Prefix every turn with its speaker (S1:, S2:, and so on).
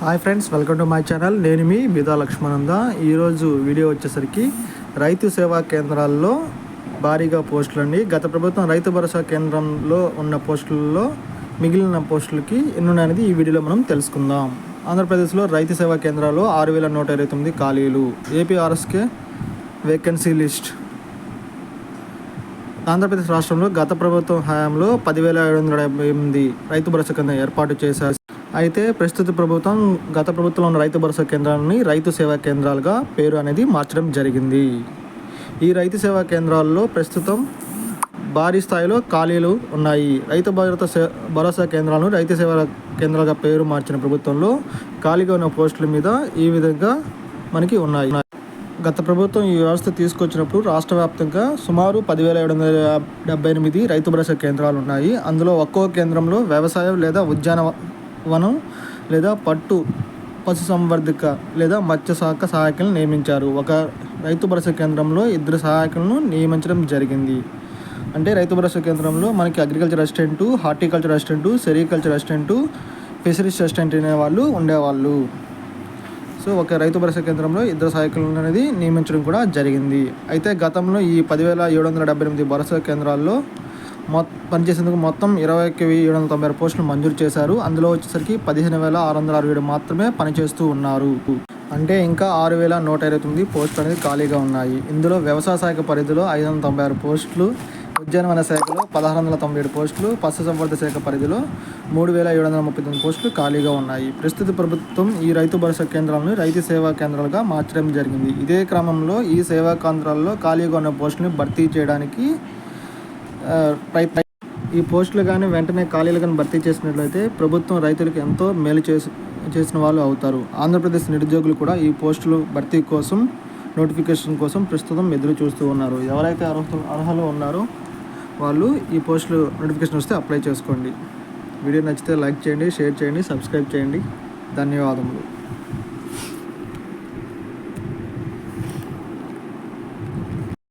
S1: Hi friends welcome to my channel నేను మీ బిదా లక్ష్మణంద. ఈరోజు వీడియో వచ్చేసరికి రైతు సేవా కేంద్రాల్లో భారీగా పోస్టులు అండి గత ప్రభుత్వం రైతు భరోసా కేంద్రంలో ఉన్న పోస్టులలో మిగిలిన పోస్టులకి ఎన్నున్నాయనేది ఈ వీడియోలో మనం తెలుసుకుందాం. ఆంధ్రప్రదేశ్లో రైతు సేవా కేంద్రాల్లో ఆరు వేల నూట ఇరవై తొమ్మిది ఖాళీలు. ఏపీఆర్ఎస్కే వేకెన్సీ లిస్ట్ ఆంధ్రప్రదేశ్ రాష్ట్రంలో గత ప్రభుత్వం హయాంలో పదివేల ఏడు వందల డెబ్బై ఎనిమిది రైతు భరోసా కేంద్రం ఏర్పాటు చేశారు. అయితే ప్రస్తుత ప్రభుత్వం గత ప్రభుత్వంలో ఉన్న రైతు భరోసా కేంద్రాలని రైతు సేవా కేంద్రాలుగా పేరు అనేది మార్చడం జరిగింది. ఈ రైతు సేవా కేంద్రాల్లో ప్రస్తుతం భారీ స్థాయిలో ఖాళీలు ఉన్నాయి. రైతు భద్రత భరోసా కేంద్రాలను రైతు సేవా కేంద్రాలుగా పేరు మార్చిన ప్రభుత్వంలో ఖాళీగా ఉన్న పోస్టుల మీద ఈ విధంగా మనకి ఉన్నాయి. గత ప్రభుత్వం ఈ వ్యవస్థ తీసుకొచ్చినప్పుడు రాష్ట్ర వ్యాప్తంగా సుమారు పదివేల ఏడు వందల డెబ్బై ఎనిమిది రైతు భరోసా కేంద్రాలు ఉన్నాయి. అందులో ఒక్కో కేంద్రంలో వ్యవసాయం లేదా వనం లేదా పట్టు పశు సంవర్ధక లేదా మత్స్య శాఖ సహాయకులను నియమించారు. ఒక రైతు భరోసా కేంద్రంలో ఇద్దరు సహాయకులను నియమించడం జరిగింది. అంటే రైతు భరోసా కేంద్రంలో మనకి agriculture assistant horticulture assistant sericulture assistant fisheries assistant అనే వాళ్ళు ఉండేవాళ్ళు. సో ఒక రైతు భరోసా కేంద్రంలో ఇద్దరు సహాయకులను అనేది నియమించడం కూడా జరిగింది. అయితే గతంలో ఈ పదివేల ఏడు వందల డెబ్బై ఎనిమిది భరోసా కేంద్రాల్లో మొ పనిచేసేందుకు మొత్తం ఇరవై ఒక్క వెయ్యి ఏడు వందల తొంభై ఆరు పోస్టులు మంజూరు చేశారు. అందులో వచ్చేసరికి పదిహేను వేల ఆరు వందల అరవై ఏడు మాత్రమే పనిచేస్తూ ఉన్నారు. అంటే ఇంకా ఆరు వేల నూట ఇరవై తొమ్మిది పోస్టులు అనేది ఖాళీగా ఉన్నాయి. ఇందులో వ్యవసాయ శాఖ పరిధిలో ఐదు వందల తొంభై ఆరు పోస్టులు ఉద్యానవన శాఖలో పదహారు వందల తొంభై ఏడు పోస్టులు పశుసంవర్ధ శాఖ పరిధిలో మూడు వేల ఏడు వందల ముప్పై తొమ్మిది పోస్టులు ఖాళీగా ఉన్నాయి. ప్రస్తుత ప్రభుత్వం ఈ రైతు భరోసా కేంద్రాలను రైతు సేవా కేంద్రాలుగా మార్చడం జరిగింది. ఇదే క్రమంలో ఈ సేవా కేంద్రాల్లో ఖాళీగా ఉన్న పోస్టులను భర్తీ చేయడానికి ఈ పోస్టులు కానీ వెంటనే ఖాళీలు కానీ భర్తీ చేసినట్లయితే ప్రభుత్వం రైతులకు ఎంతో మేలు చేసి చేసిన వాళ్ళు అవుతారు. ఆంధ్రప్రదేశ్ నిరుద్యోగులు కూడా ఈ పోస్టులు భర్తీ కోసం నోటిఫికేషన్ కోసం ప్రస్తుతం ఎదురు చూస్తూ ఉన్నారు. ఎవరైతే అర్హత అర్హులు ఉన్నారో వాళ్ళు ఈ పోస్టులు నోటిఫికేషన్ వస్తే అప్లై చేసుకోండి. వీడియో నచ్చితే లైక్ చేయండి షేర్ చేయండి సబ్స్క్రైబ్ చేయండి. ధన్యవాదములు.